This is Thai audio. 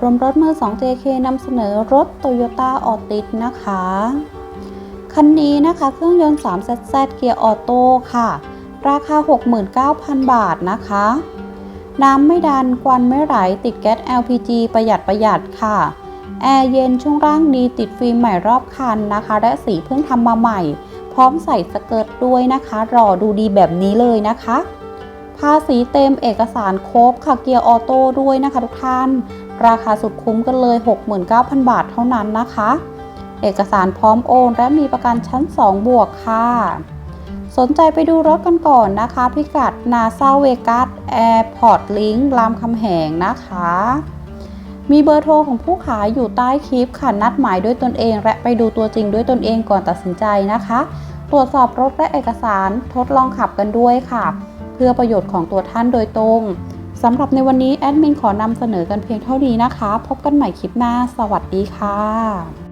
รวมรถมือ 2 JK นำเสนอรถ Toyota Altis นะคะ คันนี้นะคะเครื่องยนต์3 z เกียร์ออโต้ค่ะ ราคา 69,000 บาทนะคะ น้ำไม่ดันควันไม่ไหลติดแก๊ส LPG ประหยัดประหยัดค่ะ แอร์เย็นช่วงล่างดีติดฟิล์มใหม่รอบคันนะคะ และสีเพิ่งทำมาใหม่ พร้อมใส่สเกิร์ตด้วยนะคะ รอดูดีแบบนี้เลยนะคะ ภาษีเต็มเอกสารครบค่ะเกียร์ออโต้ด้วยนะคะทุกท่าน ราคาสุดคุ้มกันเลย 69,000 บาทเท่านั้นนะคะ เอกสารพร้อมโอน และมีประกันชั้น 2 บวกค่ะ สนใจไปดูรถกันก่อนนะคะ พิกัดนาซาเวกัสแอร์พอร์ตลิงก์รามคำแหงนะคะมีเบอร์โทรของผู้ขายอยู่ใต้คลิปค่ะนัดหมายด้วยตนเอง และไปดูตัวจริงด้วยตนเองก่อนตัดสินใจนะคะ ตรวจสอบรถและเอกสารทดลองขับกันด้วยค่ะ พื่อประโยชน์ของตัวท่านโดยตรงสำหรับในวันนี้แอดมินขอนำเสนอกันเพียงเท่านี้นะคะ พบกันใหม่คลิปหน้า สวัสดีค่ะ